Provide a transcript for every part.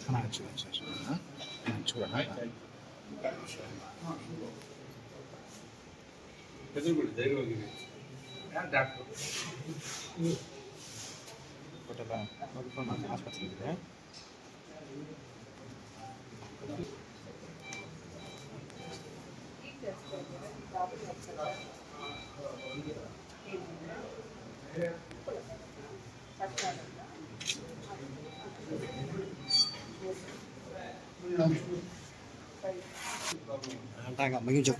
ಹಣ ಹಚ್ಚು ಹಚ್ಚು ಹಚ್ಚು ಹಾಂ ಹಚ್ಚು ಹೆದರ್ಬೇಡಿ ಧೈರ್ಯವಾಗಿರಿ ಯಾರು ಡಾಕ್ಟ್ರು ಕೊಟ್ಟಲ್ಲ ನೋಡ್ಕೊಂಡು ಆಸ್ಪತ್ರೆಗೆ అంటాగా đang ở mấy chục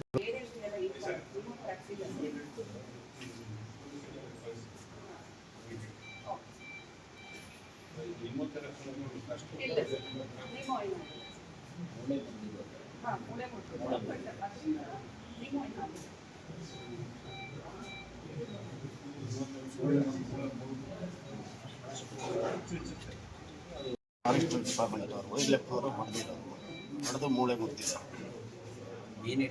Thank you. Forest department ಅವರು ವೈಲ್ಡ್ ಲೈಫ್ ಅವರು ಹೊಡೆದಿರೋದು ಹೊಡೆದು ಮೂಳೆ ಮುತ್ತಿದ್ದಾರೆ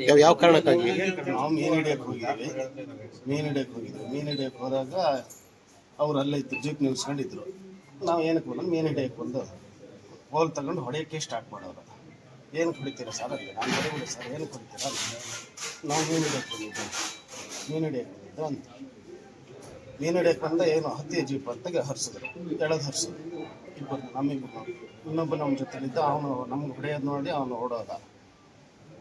ಯಾವ ಯಾವ ಕಾರಣಕ್ಕಾಗಿ? ನಾವು ಮೀನು ಹಿಡಿಯಕ್ಕೆ ಹೋಗಿದ್ವಿ ಮೀನು ಹಿಡಿಯಕ್ಕೆ ಹೋಗಿದ್ವಿ ಮೀನು ಹಿಡಿಯಕ್ಕೆ ಹೋದಾಗ ಅವ್ರು ಅಲ್ಲೇ ಇದ್ರು ಜೀಪ್ ನಿಲ್ಸ್ಕೊಂಡಿದ್ರು. ನಾವು ಏನಕ್ಕೆ ಬಂದು ಮೀನು ಹಿಡಿಯಕ್ಕೆ ಬಂದು ಹೋಲ್ ತಗೊಂಡು ಹೊಡೆಯೋಕ್ಕೆ ಸ್ಟಾರ್ಟ್ ಮಾಡೋರು. ಏನಕ್ಕೆ ಹೊಡಿತೀರಾ ಸರ್ ಅಲ್ಲಿ? ನಾನು ಹೊಡಿಬಿಡಿ ಸರ್ ಏನಕ್ಕೆ ಹೊಡಿತೀರಾ. ನಾವು ಮೀನು ಹಿಡಿಯಕ್ಕೆ ಬಂದಿದ್ದು ಮೀನು ಹಿಡಿಯಕ್ಕೆ ಬಂದಿದ್ದು ಅಂತ ಮೀನು ಹಿಡಿಯಕ್ಕೆ ಬಂದ ಏನು ಹತ್ತಿ ಜೀಪ್ ಅಂತ ಹರಿಸಿದ್ರು. ಎಳೆದು ಹರಿಸಿದ್ರು. ಇಬ್ಬರು ನಮ್ಮಿಬ್ಬರು ಇನ್ನೊಬ್ಬ ನಮ್ಮ ಜೊತೆಲಿದ್ದ ಅವನು ನಮ್ಗೆ ಹೊಡೆಯೋದು ನೋಡಿ ಅವನು ಓಡೋದ.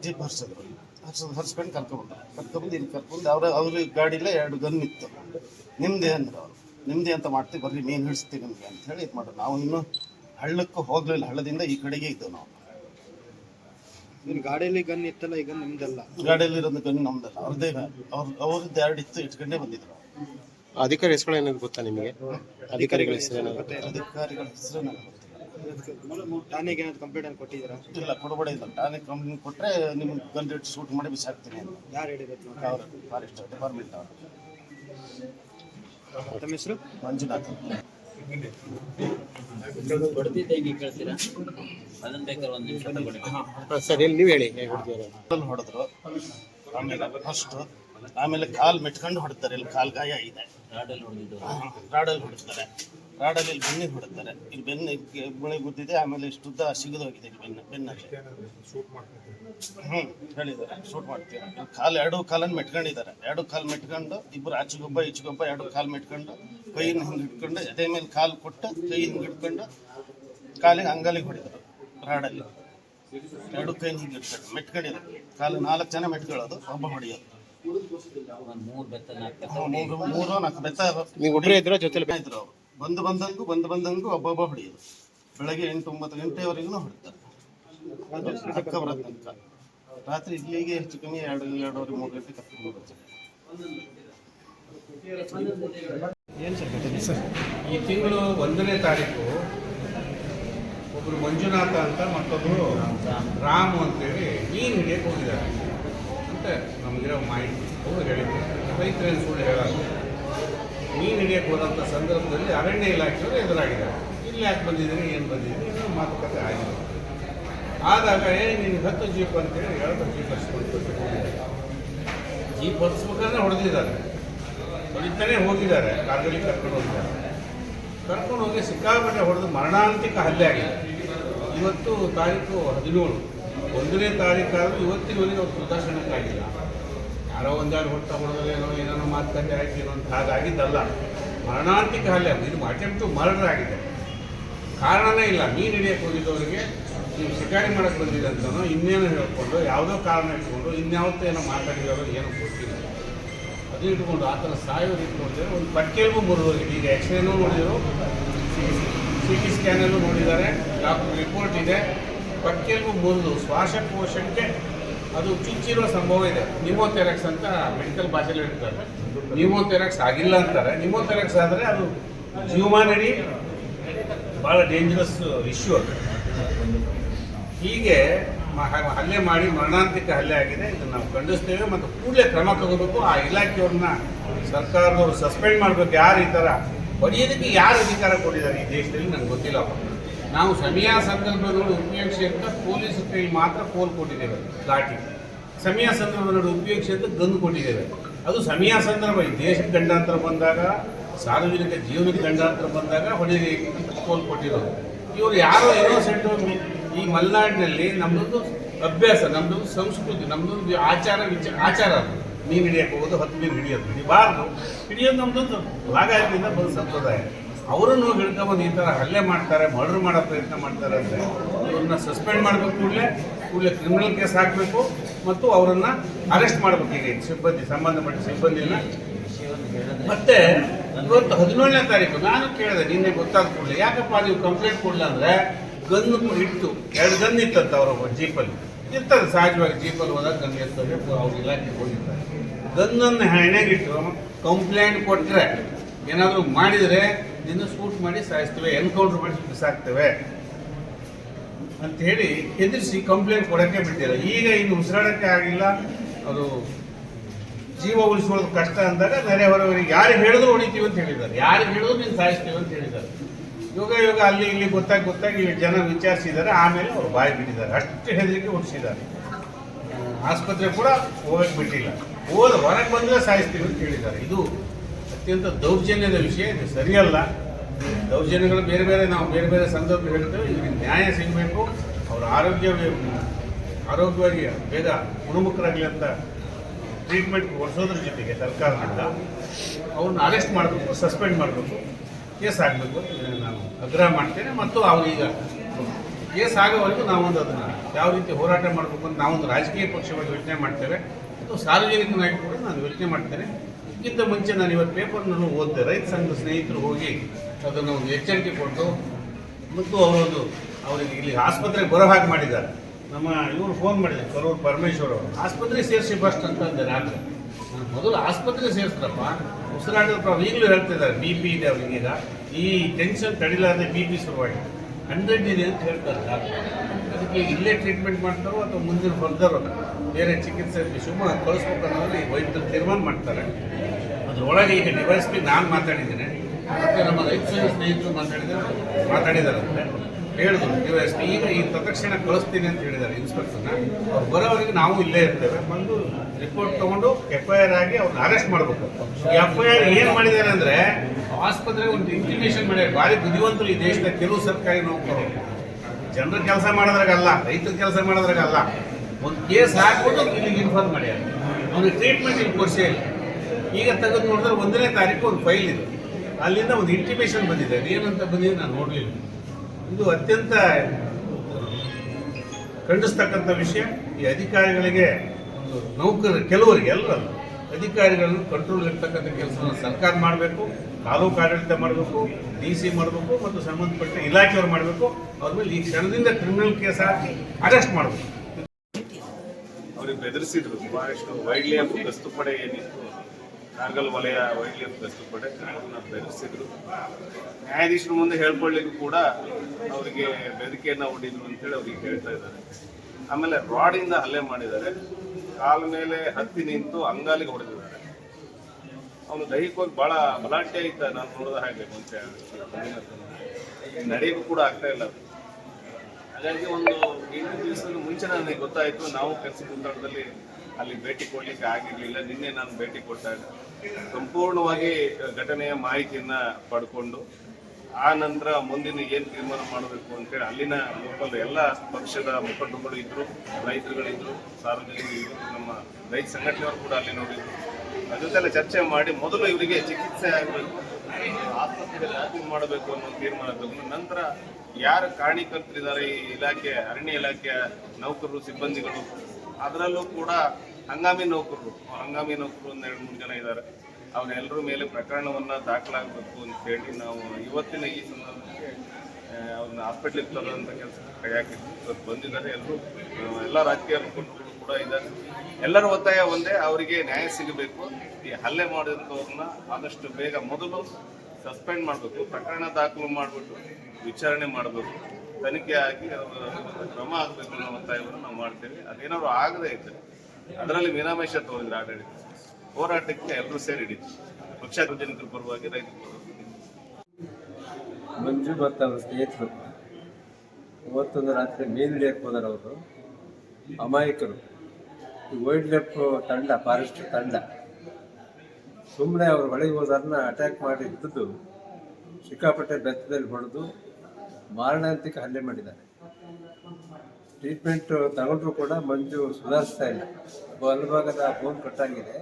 ಜೀಪ್ ಹರ್ಸಿದ್ರು ಹರ್ಸೋದು ಹರ್ಸ್ಕೊಂಡು ಕರ್ಕೊಂಡ್ರು. ಕರ್ಕೊಂಡು ಇಲ್ಲಿ ಕರ್ಕೊಂಡು ಅವ್ರ ಅವ್ರ ಗಾಡಿಲೇ ಎರಡು ಗನ್ ಇತ್ತು. ನಿಮ್ಮದೇ ಅಂದ್ರೆ ಅವರು. ನಿಮ್ಮದೇ ಅಂತ ಮಾಡ್ತೀವಿ ಬರ್ರಿ ನೀನು ಹಿಡಿಸ್ತೀವಿ ನಿಮಗೆ ಅಂತ ಹೇಳಿ ಇದು ಮಾಡೋದು ನಾವು ಇನ್ನೂ ಹಳ್ಳಕ್ಕೂ ಹೋಗ್ಲಿಲ್ಲ ಹಳ್ಳದಿಂದ ಈ ಕಡೆಗೆ ಇದ್ದವು ನಾವು. ನಿಮ್ಮ ಗಾಡಿಯಲ್ಲಿ ಗನ್ ಇತ್ತಲ್ಲ ಈಗ ನಿಮ್ದಲ್ಲ? ಗಾಡಿಯಲ್ಲಿರೋದು ಗನ್ ನಮ್ದಲ್ಲ. ಅವ್ರದ್ದೇ ಅವ್ರ ಅವ್ರದ್ದು ಎರಡು ಇತ್ತು ಇಟ್ಕೊಂಡೇ ಬಂದಿದ್ರು. ಅಧಿಕಾರಿ ಹೆಸರು ಏನಾದ್ರು ಗೊತ್ತಾ ನಿಮಗೆ? ಅಧಿಕಾರಿಗಳ ಹೆಸರು ಏನಾದ್ರು ಅಧಿಕಾರಿಗಳ ಹೆಸರು ನನಗೆ ಗೊತ್ತಿಲ್ಲ. ಠಾಣೆಗೆ ಏನಾದ್ರು ಕಂಪ್ಲೇಂಟ್ ಅನ್ನು ಕೊಟ್ಟಿದ್ದೀರಾ? ಇಲ್ಲ ಕೊಡಬೇಡ ಇಲ್ಲ. ಠಾಣೆ ಕಂಪ್ನಿ ಕೊಟ್ಟರೆ ನಿಮ್ಗೆ ಗನ್ ಇಟ್ಟು ಶೂಟ್ ಮಾಡಿ ಬಿಸಾಕ್ತೀನಿ ಅಂತ. ಯಾರು ಹೇಳಿರೋದು? ಅವರು ಫಾರೆಸ್ಟ್ ಡಿಪಾರ್ಟ್ಮೆಂಟ್ ಅವರು. ತಮ್ಮ ಹೆಸರು? ಮಂಜುನಾಥ್. ಹೊಡೆದಿದ್ದೆ ಹೆಂಗೆ ಕೇಳ್ತೀರಾ ಅದನ್ನ ಬೇಕಾದ್ರೆ ಒಂದು ನಿಮಿಷ ತಗೊಳ್ಳಿ ಸರ್ ಎಲ್ಲಿ ನೀವು ಹೇಳಿ. ಹೇಗೆ ಹೊಡ್ದಿದ್ದಾರೆ ಹೊಡೆದ್ರು. ಆಮೇಲೆ ಫಸ್ಟ್ ಆಮೇಲೆ ಕಾಲು ಮೆಟ್ಕೊಂಡು ಹೊಡ್ತಾರೆ ಇಲ್ಲಿ ಕಾಲು ಗಾಯ ಇದೆ. ರಾಡಲ್ಲಿ ಹೊಡಿತಾರೆ. ರಾಡಲ್ಲಿ ಇಲ್ಲಿ ಬೆನ್ನಿಗೆ ಹೊಡಿತಾರೆ. ಇಲ್ಲಿ ಬೆನ್ನು ಗುಳಿ ಗುದ್ದಿದೆ ಆಮೇಲೆ ಇಷ್ಟು ಉದ್ದ ಸಿಗದೋಗಿದೆ ಇಲ್ಲಿ ಬೆನ್ನು ಬೆನ್ನಲ್ಲಿ. ಹ್ಞೂ ಹೇಳಿದ್ದಾರೆ ಶೂಟ್ ಮಾಡ್ತೀವಿ. ಕಾಲು ಎರಡು ಕಾಲನ್ನು ಮೆಟ್ಕೊಂಡಿದ್ದಾರೆ. ಎರಡು ಕಾಲು ಮೆಟ್ಕೊಂಡು ಇಬ್ಬರು ಆಚೆಗೊಬ್ಬ ಈಚೆಗೊಬ್ಬ ಎರಡು ಕಾಲು ಮೆಟ್ಕೊಂಡು ಕೈಯಿಂದ ಹಿಂಗೆ ಹಿಡ್ಕೊಂಡು ಅದೇ ಮೇಲೆ ಕಾಲು ಕೊಟ್ಟು ಕೈ ಹಿಂಗೆ ಹಿಡ್ಕೊಂಡು ಕಾಲಿಗೆ ಅಂಗಲಿಗೆ ಹೊಡಿದರು ರಾಡಲ್ಲಿ. ಎರಡು ಕೈಯಿಂದ ಹಿಂಗೆ ಇಟ್ಕೊಂಡು ಮೆಟ್ಕೊಂಡಿದ್ರು ಕಾಲು ನಾಲ್ಕು ಜನ ಮೆಟ್ಕೊಳ್ಳೋದು ಒಬ್ಬ ಹೊಡೆಯೋದು. ಮೂರು ನಾಲ್ಕು ಬೆತ್ತ ನೀವು ಒಬ್ಬರೇ ಇದ್ರ ಜೊತೆಲಿ ಇದ್ರು ಅವರು ಬಂದು ಬಂದಂಗೂ ಬಂದು ಬಂದಂಗೂ ಒಬ್ಬೊಬ್ಬ ಹೊಡೆಯೋದು. ಬೆಳಗ್ಗೆ ಎಂಟು ಒಂಬತ್ತು ಗಂಟೆವರೆಗೂ ಹೊಡಿತಾರೆ. ಅಕ್ಕ ಬರೋ ತನಕ ರಾತ್ರಿ ಇಲ್ಲಿಗೆ ಹೆಚ್ಚು ಕಮ್ಮಿ ಎರಡು ಎರಡೂವರೆ ಮೂರು ಗಂಟೆ ಕರ್ಕೊಂಡು ಬರ್ತಾರೆ ಈ ತಿಂಗಳು ಒಂದನೇ ತಾರೀಕು ಒಬ್ರು ಮಂಜುನಾಥ ಅಂತ ಮತ್ತೊಬ್ರು ರಾಮು ಅಂತೇಳಿ ಮೀನು ಹಿಡಿಯಕ್ಕೆ ಹೋಗಿದ್ದಾರೆ. ಅಂತ ನಮಗಿರೋ ಮಾಡಿ ಅವರು ಹೇಳಿದ್ರು ರೈತರೇನು ಸುಳ್ಳು ಹೇಳಲ್ಲ ಮೀನು ಹಿಡಿಯಕ್ಕೆ ಹೋದಂಥ ಸಂದರ್ಭದಲ್ಲಿ ಅರಣ್ಯ ಇಲಾಖೆಯವರು ಎದುರಾಗಿದ್ದಾರೆ. ಇಲ್ಲಿ ಯಾಕೆ ಬಂದಿದ್ದೀರಿ, ಏನು ಬಂದಿದ್ದೀರಿ ಏನೋ ಮಾತುಕತೆ ಆಗಿದೆ. ಆದಾಗ ಏ ನಿನ್ಗೆ ಹತ್ತು ಜೀಪ್ ಅಂತೇಳಿ ಎರಡು ಜೀಪ್ ಹಚ್ಕೊಂಡು ಜೀಪ್ ಹತ್ಸ್ಬೇಕಾದ್ರೆ ಹೊಡೆದಿದ್ದಾರೆ. ಹೊಡಿತಾನೆ ಹೋಗಿದ್ದಾರೆ. ಕಾರ್ದಲ್ಲಿ ಕರ್ಕೊಂಡು ಹೋಗಿದ್ದಾರೆ. ಕರ್ಕೊಂಡು ಹೋಗಿ ಸಿಕ್ಕಾಪಟ್ಟೆ ಹೊಡೆದು ಮರಣಾಂತಿಕ ಹಲ್ಲೆ ಆಗಿದೆ. ಇವತ್ತು ತಾರೀಕು ಹದಿನೇಳು. ಒಂದನೇ ತಾರೀಕಾದರೂ ಇವತ್ತಿನವರೆಗೆ ಅವ್ರು ಸುದರ್ಶನಕ್ಕಾಗಿಲ್ಲ ಯಾರೋ ಒಂದೆರಡು ಹೊಟ್ಟ ಏನೋ ಏನೇನೋ ಮಾತುಕತೆ ಆಯ್ತು, ಏನೋ ಅಂತ ಹಾಗಾಗಿದ್ದಲ್ಲ. ಮರಣಾಂತಿಕ ಹಲ್ಲೆ ಇದು ಅಟೆಂಪ್ಟ್ ಟು ಮರ್ಡರ್ ಆಗಿದೆ ಕಾರಣನೇ ಇಲ್ಲ. ಮೀನು ಹಿಡಿಯಕ್ಕೆ ಹೋಗಿದ್ದವರಿಗೆ ನೀವು ಶಿಕಾರಿ ಮಾಡಕ್ಕೆ ಬಂದಿದೆ ಅಂತನೋ, ಇನ್ನೇನೋ ಹೇಳ್ಕೊಂಡು, ಯಾವುದೋ ಕಾರಣ ಇಟ್ಕೊಂಡು, ಇನ್ಯಾವತ್ತೋ ಏನೋ ಮಾತಾಡಿದಾರೋ ಏನೋ ಗೊತ್ತಿಲ್ಲ. ಅದು ಇಟ್ಕೊಂಡು ಆ ಥರ ಸಾಯೋ ರೀತಿ ನೋಡಿದರೆ ಒಂದು ಪಟ್ಟಿಯಲ್ಲೂ ಮುರಿದೋಗಿದೆ. ಈಗ ಎಕ್ಸ್ರೇನೂ ನೋಡಿದರು, ಸಿ ಟಿ ಸ್ಕ್ಯಾನಲ್ಲೂ ನೋಡಿದ್ದಾರೆ. ಡಾಕ್ಟರ್ ರಿಪೋರ್ಟ್ ಇದೆ. ಪಟ್ಟಿಯಲ್ಲೂ ಮುರಿದು, ಶ್ವಾಸಕೋಶಕ್ಕೆ ಅದು ಚುಚ್ಚಿರೋ ಸಂಭವ ಇದೆ. ನಿಮೋಥೆರಾಕ್ಸ್ ಅಂತ ಮೆಡಿಕಲ್ ಭಾಷೆಯಲ್ಲಿ ಹೇಳ್ತಾರೆ. ನಿಮೋಥೆರಾಕ್ಸ್ ಆಗಿಲ್ಲ ಅಂತಾರೆ. ನಿಮೋಥೆರಾಕ್ಸ್ ಆದರೆ ಅದು ಜೀವಮಾನಡಿ ಭಾಳ ಡೇಂಜರಸ್ ಇಶ್ಯೂ ಅದು. ಹೀಗೆ ಹಲ್ಲೆ ಮಾಡಿ ಮರಣಾಂತಿಕ ಹಲ್ಲೆ ಆಗಿದೆ. ಇದನ್ನು ನಾವು ಖಂಡಿಸ್ತೇವೆ ಮತ್ತು ಕೂಡಲೇ ಕ್ರಮ ತಗೋಬೇಕು. ಆ ಇಲಾಖೆಯವ್ರನ್ನ ಸರ್ಕಾರದವರು ಸಸ್ಪೆಂಡ್ ಮಾಡಬೇಕು. ಯಾರು ಈ ಥರ ಬರೀದಕ್ಕೆ ಯಾರು ಅಧಿಕಾರ ಕೊಟ್ಟಿದ್ದಾರೆ ಈ ದೇಶದಲ್ಲಿ? ನನಗೆ ಗೊತ್ತಿಲ್ಲ ನಾವು ಸಮಯ ಸಂದರ್ಭಗಳು ಉಪಯೋಗಿಸಿ ಅಂತ ಪೊಲೀಸ್ ಕೈ ಮಾತ್ರ ಕೋಲ್ ಕೊಟ್ಟಿದ್ದೇವೆ ಲಾಠಿ ಸಮಯ ಸಂದರ್ಭಗಳು ಉಪಯೋಗಿಸಿ ಅಂತ ಗನ್ ಕೊಟ್ಟಿದ್ದೇವೆ. ಅದು ಸಮಯ ಸಂದರ್ಭ, ಈ ದೇಶಕ್ಕೆ ಗಂಡಾಂತರ ಬಂದಾಗ, ಸಾರ್ವಜನಿಕ ಜೀವನಕ್ಕೆ ಗಂಡಾಂತರ ಬಂದಾಗ ಹೊಡೆಯಲಿ ಫೋನ್ ಕೊಟ್ಟಿರೋದು. ಇವರು ಯಾರೋ ಇನ್ನೋಸೆಂಟ್ ಈ ಮಲೆನಾಡಿನಲ್ಲಿ ನಮ್ಮದೊಂದು ಅಭ್ಯಾಸ ನಮ್ಮದೊಂದು ಸಂಸ್ಕೃತಿ ನಮ್ಮದೊಂದು ಆಚಾರ ವಿಚಾರ ಆಚಾರ ಅದು. ಮೀನು ಹಿಡಿಯಕ್ಕೆ ಹೋಗೋದು ಹತ್ತು ಮೀನು ಹಿಡಿಯೋದು. ಹಿಡಿಬಾರ್ದು. ಹಿಡಿಯೋದು ನಮ್ಮದೊಂದು ಭಾಗದಿಂದ ಬಂದ ಸಂಪ್ರದಾಯ. ಅವರನ್ನು ಹಿಡ್ಕೊಂಡು ಈ ಥರ ಹಲ್ಲೆ ಮಾಡ್ತಾರೆ ಮರ್ಡರ್ ಮಾಡೋ ಪ್ರಯತ್ನ ಮಾಡ್ತಾರೆ ಅಂದರೆ ಅವ್ರನ್ನ ಸಸ್ಪೆಂಡ್ ಮಾಡಬೇಕು ಕೂಡಲೇ ಕೂಡಲೇ ಕ್ರಿಮಿನಲ್ ಕೇಸ್ ಹಾಕಬೇಕು ಮತ್ತು ಅವರನ್ನು ಅರೆಸ್ಟ್ ಮಾಡಬೇಕು ಈಗ ಸಿಬ್ಬಂದಿ, ಸಂಬಂಧಪಟ್ಟ ಸಿಬ್ಬಂದಿನ ಮತ್ತೆ ಇವತ್ತು ಹದಿನೇಳನೇ ತಾರೀಕು ನಾನು ಕೇಳಿದೆ, ನಿನ್ನೆ ಗೊತ್ತಾದ ಕೂಡಲೇ, ಯಾಕಪ್ಪ ನೀವು ಕಂಪ್ಲೇಂಟ್ ಕೊಡಲ್ಲ ಅಂದ್ರೆ ಗನ್ ಇಟ್ಟು, ಎರಡು ಗನ್ ಇತ್ತಂತ ಅವರ ಜೀಪಲ್ಲಿ. ಇರ್ತದೆ, ಸಹಜವಾಗಿ ಜೀಪಲ್ಲಿ ಹೋದಾಗ ಗನ್ ಇರ್ತದೆ ಅವ್ರ ಇಲಾಖೆಗೆ ಹೋಗಿರ್ತಾರೆ. ಗನ್ನನ್ನು ಹೆಣೆಗಿಟ್ಟು ಕಂಪ್ಲೇಂಟ್ ಕೊಟ್ಟರೆ ಏನಾದರೂ ಮಾಡಿದರೆ ನಿನ್ನ ಶೂಟ್ ಮಾಡಿ ಸಾಯಿಸ್ತೇವೆ ಎನ್ಕೌಂಟರ್ ಮಾಡಿ ಬಿಸಾಕ್ತೇವೆ ಅಂತ ಹೇಳಿ ಹೆದರಿಸಿ ಕಂಪ್ಲೇಂಟ್ ಕೊಡಕ್ಕೆ ಬಿಟ್ಟಿಲ್ಲ. ಈಗ ಇನ್ನು ಉಸಿರಾಡೋಕ್ಕೆ ಆಗಿಲ್ಲ. ಅದು ಜೀವ ಉಳಿಸ್ಕೊಳ್ಳೋದು ಕಷ್ಟ ಅಂದಾಗ ನೆರೆಹೊರವರಿಗೆ ಯಾರು ಹೇಳಿದ್ರು ಹೊಡಿತೀವಿ ಅಂತ ಹೇಳಿದ್ದಾರೆ. ಯಾರು ಹೇಳಿದ್ರು ನೀನು ಸಾಯಿಸ್ತೀವಿ ಅಂತ ಹೇಳಿದ್ದಾರೆ. ಯೋಗ ಯೋಗ ಅಲ್ಲಿ ಇಲ್ಲಿ ಗೊತ್ತಾಗಿ ಗೊತ್ತಾಗಿ ಜನ ವಿಚಾರಿಸಿದ್ದಾರೆ. ಆಮೇಲೆ ಅವ್ರು ಬಾಯಿ ಬಿಟ್ಟಿದ್ದಾರೆ. ಅಷ್ಟು ಹೆದರಿಕೆ ಹೊಡಿಸಿದ್ದಾರೆ ಆಸ್ಪತ್ರೆ ಕೂಡ ಹೋಗಕ್ಕೆ ಬಿಟ್ಟಿಲ್ಲ. ಹೋದ ಹೊರಗೆ ಬಂದರೆ ಸಾಯಿಸ್ತೀವಿ ಅಂತ ಹೇಳಿದ್ದಾರೆ. ಇದು ಅತ್ಯಂತ ದೌರ್ಜನ್ಯದ ವಿಷಯ ಇದು. ಸರಿಯಲ್ಲ. ದೌರ್ಜನ್ಯಗಳು ಬೇರೆ ಬೇರೆ, ನಾವು ಬೇರೆ ಬೇರೆ ಸಂದರ್ಭ ಹೇಳ್ತೇವೆ. ಇವರಿಗೆ ನ್ಯಾಯ ಸಿಗಬೇಕು. ಅವರ ಆರೋಗ್ಯ ಆರೋಗ್ಯವಾಗಿ ಬೇಗ ಗುಣಮುಖರಾಗಲಿ ಅಂತ ಟ್ರೀಟ್ಮೆಂಟ್ ಕೊಡಿಸೋದ್ರ ಜೊತೆಗೆ ಸರ್ಕಾರದಿಂದ ಅವ್ರನ್ನ ಅರೆಸ್ಟ್ ಮಾಡಬೇಕು ಸಸ್ಪೆಂಡ್ ಮಾಡಬೇಕು. ಕೇಸ್ ಆಗಬೇಕು. ನಾನು ಆಗ್ರಹ ಮಾಡ್ತೇನೆ. ಮತ್ತು ಅವರೀಗ ಕೇಸ್ ಆಗೋವರೆಗೂ ನಾವೊಂದು ಅದನ್ನು ಯಾವ ರೀತಿ ಹೋರಾಟ ಮಾಡಬೇಕು ಅಂತ ನಾವೊಂದು ರಾಜಕೀಯ ಪಕ್ಷವಾಗಿ ಯೋಚನೆ ಮಾಡ್ತೇವೆ. ಮತ್ತು ಸಾರ್ವಜನಿಕನಾಗಿ ಕೂಡ ನಾನು ಯೋಚನೆ ಮಾಡ್ತೇನೆ. ಇದಕ್ಕಿಂತ ಮುಂಚೆ ನಾನು ಇವತ್ತು ಪೇಪರ್ ನಾನು ಓದಿದೆ. ರೈತ ಸಂಘದ ಸ್ನೇಹಿತರು ಹೋಗಿ ಅದನ್ನು ಒಂದು ಎಚ್ಚರಿಕೆ ಕೊಟ್ಟು ಮತ್ತು ಅವರೊಂದು ಅವರಿಗೆ ಇಲ್ಲಿ ಆಸ್ಪತ್ರೆಗೆ ಬರೋ ಹಾಗೆ ಮಾಡಿದ್ದಾರೆ. ನಮ್ಮ ಇವರು ಫೋನ್ ಮಾಡಿದ್ದಾರೆ, ಕರೂರು ಪರಮೇಶ್ವರ್ ಅವರು. ಆಸ್ಪತ್ರೆ ಸೇರಿಸಿ ಫಸ್ಟ್ ಅಂತ ರಾತ್ರಿ ನಾನು ಮೊದಲು ಆಸ್ಪತ್ರೆ ಸೇರಿಸ್ರಪ್ಪ ಉಸಿರಾಟದ ಪ್ರಾಬ್ಲಮ್ ಈಗಲೂ ಹೇಳ್ತಿದ್ದಾರೆ ಬಿ ಪಿ ಇದೆ ಅವ್ರಿಗೆ ಈಗ. ಈ ಟೆನ್ಷನ್ ತಡಿಲಾರದೆ ಬಿ ಪಿ ಶುರುವಾಗಿ ಹಂಡ್ರೆಡ್ ಇದೆ ಅಂತ ಹೇಳ್ತಾರೆ ಡಾಕ್ಟರ್. ಅದಕ್ಕೆ ಇಲ್ಲೇ ಟ್ರೀಟ್ಮೆಂಟ್ ಮಾಡ್ತಾರೋ ಅಥವಾ ಮುಂದಿನ ಫರ್ದರ್ ಬೇರೆ ಚಿಕಿತ್ಸೆ ಶಿವಮೊಗ್ಗ ಕಳಿಸ್ಬೇಕು ಅನ್ನೋದ್ರಲ್ಲಿ ವೈದ್ಯರು ತೀರ್ಮಾನ ಮಾಡ್ತಾರೆ. ಅದರೊಳಗೆ ಈಗ ಡಿವೈಸ್ ಬಿ ನಾನು ಮಾತಾಡಿದ್ದೀನಿ. ಮತ್ತು ನಮ್ಮ ರೈತ ಸ್ನೇಹಿತರು ಮಾತಾಡಿದ್ದಾರೆ, ಮಾತಾಡಿದಾರಂತೆ. ಹೇಳಿದ್ರು ಡಿವೈಸ್ ಪಿ, ಈಗ ಈ ತತ್ಕ್ಷಣ ಕಳಿಸ್ತೀನಿ ಅಂತ ಹೇಳಿದ್ದಾರೆ ಇನ್ಸ್ಪೆಕ್ಟರ್ನ. ಅವ್ರು ಬರೋವರೆಗೆ ನಾವು ಇಲ್ಲೇ ಇರ್ತೇವೆ. ಬಂದು ರಿಪೋರ್ಟ್ ತೊಗೊಂಡು ಎಫ್ ಐ ಆರ್ ಆಗಿ ಅವ್ರನ್ನ ಅರೆಸ್ಟ್ ಮಾಡಬೇಕು. ಎಫ್ ಐ ಆರ್ ಏನು ಮಾಡಿದ್ದಾರೆ ಅಂದರೆ, ಆಸ್ಪತ್ರೆಗೆ ಒಂದು ಇಂಟಿಮೇಷನ್ ಮಾಡಿದ್ದಾರೆ. ಭಾರಿ ಬುದ್ಧಿವಂತರು ಈ ದೇಶದ ಕೆಲವು ಸರ್ಕಾರಿ ನೌಕರರು. ಜನರ ಕೆಲಸ ಮಾಡೋದ್ರಾಗಲ್ಲ, ರೈತರ ಕೆಲಸ ಮಾಡೋದ್ರಾಗಲ್ಲ, ಒಂದು ಕೇಸ್ ಹಾಕ್ಬಿಟ್ಟು ಇಲ್ಲಿಗೆ ಇನ್ಫಾರ್ಮ್ ಮಾಡ್ಯಾರ. ಅವ್ನಿಗೆ ಟ್ರೀಟ್ಮೆಂಟ್ ಇಲ್ಲಿ ಕೊಡಿಸೇ ಇಲ್ಲ. ಈಗ ತೆಗೆದು ನೋಡಿದ್ರೆ ಒಂದನೇ ತಾರೀಕು ಒಂದು ಫೈಲ್ ಇದೆ. ಅಲ್ಲಿಂದ ಒಂದು ಇಂಟಿಮೇಷನ್ ಬಂದಿದೆ. ಏನಂತ ಬಂದಿದೆ ನಾನು ನೋಡಲಿಲ್ಲ. ಇದು ಅತ್ಯಂತ ಖಂಡಿಸ್ತಕ್ಕಂಥ ವಿಷಯ. ಈ ಅಧಿಕಾರಿಗಳಿಗೆ ಒಂದು ನೌಕರ, ಕೆಲವರಿಗೆ ಎಲ್ಲರಲ್ಲ ಅಧಿಕಾರಿಗಳನ್ನು ಕಂಟ್ರೋಲ್ ಇರ್ತಕ್ಕಂಥ ಕೆಲಸವನ್ನು ಸರ್ಕಾರ ಮಾಡಬೇಕು. ತಾಲೂಕು ಆಡಳಿತ ಮಾಡಬೇಕು ಡಿ ಸಿ ಮಾಡಬೇಕು ಮತ್ತು ಸಂಬಂಧಪಟ್ಟ ಇಲಾಖೆಯವರು ಮಾಡಬೇಕು. ಅವ್ರ ಮೇಲೆ ಈ ಕ್ಷಣದಿಂದ ಕ್ರಿಮಿನಲ್ ಕೇಸ್ ಹಾಕಿ ಅರೆಸ್ಟ್ ಮಾಡಬೇಕು. ಅವ್ರಿಗೆ ಬೆದರಿಸಿದ್ರು ಬಹಳಷ್ಟು ವೈಲ್ಡ್ ಲೈಫ್ ಗಸ್ತು ಪಡೆ ಏನಿತ್ತು? ಕಾರ್ಗಲ್ ವಲಯ ವೈಲ್ಡ್ ಲೈಫ್ ಗಸ್ತು ಪಡೆ. ಅವ್ರನ್ನ ಬೆದರಿಸಿದ್ರು. ನ್ಯಾಯಾಧೀಶರ ಮುಂದೆ ಹೇಳ್ಕೊಳ್ಳಿಕ್ಕೂ ಕೂಡ ಅವರಿಗೆ ಬೆದರಿಕೆಯನ್ನ ಒಡ್ಡಿದ್ರು ಅಂತೇಳಿ ಅವ್ರಿಗೆ ಹೇಳ್ತಾ ಇದ್ದಾರೆ. ಆಮೇಲೆ ರಾಡಿಂದ ಹಲ್ಲೆ ಮಾಡಿದ್ದಾರೆ. ಕಾಲ ಮೇಲೆ ಹತ್ತಿ ನಿಂತು ಅಂಗಾಲಿಗೆ ಹೊಡೆದಿದ್ದಾರೆ. ಅವನು ದೈಹಿಕವಾಗಿ ಬಹಳ ಬಲಾಟೆ ಇದ್ದ ನಾನು ನೋಡಿದ ಹಾಗೆ ಮುಂಚೆ. ನಡೆಯಕ್ಕೂ ಕೂಡ ಆಗ್ತಾ ಇಲ್ಲ. ಅದು. ಹಾಗಾಗಿ ಒಂದು ಎಂಟು ದಿವಸದ ಮುಂಚೆ ನನಗೆ ಗೊತ್ತಾಯಿತು, ನಾವು ಕೆಲಸದ ಕುಂದಾಟದಲ್ಲಿ ಅಲ್ಲಿ ಭೇಟಿ ಕೊಡ್ಲಿಕ್ಕೆ ಆಗಿರಲಿಲ್ಲ. ನಿನ್ನೆ ನಾನು ಭೇಟಿ ಕೊಟ್ಟಾಗ ಸಂಪೂರ್ಣವಾಗಿ ಘಟನೆಯ ಮಾಹಿತಿಯನ್ನ ಪಡ್ಕೊಂಡು, ಆ ನಂತರ ಮುಂದಿನ ಏನು ತೀರ್ಮಾನ ಮಾಡಬೇಕು ಅಂತೇಳಿ ಅಲ್ಲಿನ ಲೋಕಲ್ ಎಲ್ಲ ಪಕ್ಷದ ಮುಖಂಡರುಗಳು ಇದ್ರು ರೈತರುಗಳಿದ್ರು ಸಾರ್ವಜನಿಕರು ಇದ್ರು, ನಮ್ಮ ರೈತ ಸಂಘಟನೆಯವರು ಕೂಡ ಅಲ್ಲಿ ನೋಡಿದ್ರು. ಜೊತೆಲ್ಲ ಚರ್ಚೆ ಮಾಡಿ ಮೊದಲು ಇವರಿಗೆ ಚಿಕಿತ್ಸೆ ಆಗಬೇಕು, ಆಸ್ಪತ್ರೆಯಲ್ಲಿ ದಾಖಲು ಮಾಡಬೇಕು ಅನ್ನೋ ತೀರ್ಮಾನ ತಗೊಂಡು ನಂತರ ಯಾರು ಕಾರಣೀಕರ್ತರಿದ್ದಾರೆ ಈ ಇಲಾಖೆ, ಅರಣ್ಯ ಇಲಾಖೆಯ ನೌಕರರು, ಸಿಬ್ಬಂದಿಗಳು, ಅದರಲ್ಲೂ ಕೂಡ ಹಂಗಾಮಿ ನೌಕರರು ಹಂಗಾಮಿ ನೌಕರರು ಒಂದು ಎರಡು ಮೂರು ಜನ ಇದ್ದಾರೆ. ಅವರೆಲ್ಲರ ಮೇಲೆ ಪ್ರಕರಣವನ್ನು ದಾಖಲಾಗಬೇಕು ಅಂತ ಹೇಳಿ ನಾವು ಇವತ್ತಿನ ಈ ಸಂದರ್ಭಕ್ಕೆ ಅವ್ರನ್ನ ಹಾಸ್ಪಿಟ್ಲಿಗೆ ತರುವಂಥ ಕೆಲಸ ಕೈ ಹಾಕಿದ್ವಿ ಬಂದಿದ್ದಾರೆ ಎಲ್ಲರೂ ಎಲ್ಲ ರಾಜಕೀಯ ಮುಖಂಡರು ಕೂಡ ಇದ್ದಾರೆ. ಎಲ್ಲರ ಒತ್ತಾಯ ಒಂದೇ, ಅವರಿಗೆ ನ್ಯಾಯ ಸಿಗಬೇಕು. ಈ ಹಲ್ಲೆ ಮಾಡಿದಂಥವ್ರನ್ನ ಆದಷ್ಟು ಬೇಗ ಮೊದಲು ಸಸ್ಪೆಂಡ್ ಮಾಡಬೇಕು, ಪ್ರಕರಣ ದಾಖಲು ಮಾಡಿಬಿಟ್ಟು ವಿಚಾರಣೆ ಮಾಡಬೇಕು. ತನಿಖೆ ಆಗಿ ಅವರು ಕ್ರಮ ಆಗಬೇಕು ಅನ್ನೋ ಒತ್ತಾಯವನ್ನು ನಾವು ಮಾಡ್ತೇವೆ. ಅದೇನಾದ್ರು ಆಗದೇ ಇದ್ದರೆ ಅದರಲ್ಲಿ ಮೀನಾಮೇಶ ತೋರಿದ್ರೆ ಆಡಳಿತ. ಹೋರಾಟಕ್ಕೆ ಎಲ್ಲರೂ ಸೇರಿ ಹಿಡಿತು ಪಕ್ಷ ಸಾರ್ವಜನಿಕರ ಪರವಾಗಿ ರೈತರು ಮಂಜು ಭತ್ತ ಅವರ ಸ್ನೇಹಿತರು. ಇವತ್ತೊಂದು ರಾತ್ರಿ ಮೀನು ಹಿಡಿಯಕ್ಕೆ ಹೋದಾರ ಅವರು ಅಮಾಯಕರು. ವೈಲ್ಡ್ ಲೈಫ್ ತಂಡ ಫಾರೆಸ್ಟ್ ತಂಡ ಸುಮ್ಮನೆ ಅವ್ರ ಒಳಗೆ ಹೋದನ್ನ ಅಟ್ಯಾಕ್ ಮಾಡಿ ಇದ್ದದ್ದು ಸಿಕ್ಕಾಪಟ್ಟೆ ಬೆತ್ತದಲ್ಲಿ ಹೊಡೆದು ಮಾರಣಾಂತಿಕ ಹಲ್ಲೆ ಮಾಡಿದ್ದಾರೆ. ಟ್ರೀಟ್ಮೆಂಟ್ ತಗೊಂಡ್ರು ಕೂಡ ಮಂಜು ಸುಧಾರಿಸ್ತಾ ಇಲ್ಲ. ಬಲಭಾಗದ ಬೋನ್ ಕಟ್ಟಾಗಿದೆ.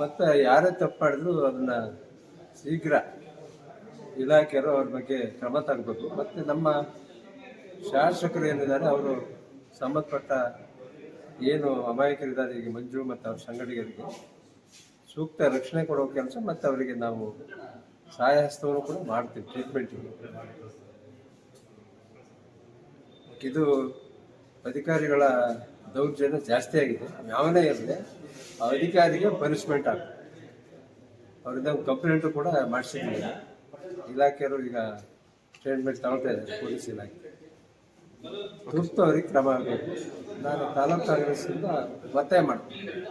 ಮತ್ತು ಯಾರೇ ತಪ್ಪಾಡಿದ್ರು ಅದನ್ನ ಶೀಘ್ರ ಇಲಾಖೆಯರು ಅವ್ರ ಬಗ್ಗೆ ಕ್ರಮ ತಗಬೇಕು ಮತ್ತು ನಮ್ಮ ಶಾಸಕರು ಏನಿದ್ದಾರೆ, ಅವರು ಸಂಬಂಧಪಟ್ಟ ಏನು ಅಮಾಯಕರಿದ್ದಾರೆ ಈಗ ಮಂಜು ಮತ್ತು ಅವ್ರ ಸಂಗಡಿಗರಿಗೆ ಸೂಕ್ತ ರಕ್ಷಣೆ ಕೊಡೋ ಕೆಲಸ ಮತ್ತು ಅವರಿಗೆ ನಾವು ಸಹಾಯ ಹಸ್ತವನ್ನು ಕೂಡ ಮಾಡ್ತೀವಿ ಟ್ರೀಟ್ಮೆಂಟಿಗೆ ಇದು ಅಧಿಕಾರಿಗಳ ದೌರ್ಜನ್ಯ ಜಾಸ್ತಿ ಆಗಿದೆ. ಯಾವನೇ ಇರಲಿ, ಆ ಅಧಿಕಾರಿಗೆ ಪನಿಷ್ಮೆಂಟ್ ಆಗುತ್ತೆ ಅವರಿಂದ ಕಂಪ್ಲೇಂಟು ಕೂಡ ಮಾಡಿಸಿದ್ದೀವಿ. ಇಲಾಖೆಯವರು ಈಗ ಟ್ರೀಟ್ಮೆಂಟ್ ತಗೊಳ್ತಾ ಇದ್ದಾರೆ, ಪೊಲೀಸ್ ಇಲಾಖೆ. ತುರ್ತು ಅವ್ರಿಗೆ ಕ್ರಮ ಆಗಬೇಕು ನಾನು ತಾಲೂಕು ಕಾಂಗ್ರೆಸ್ಸಿಂದ ಒತ್ತಾಯ ಮಾಡ್ತೀನಿ.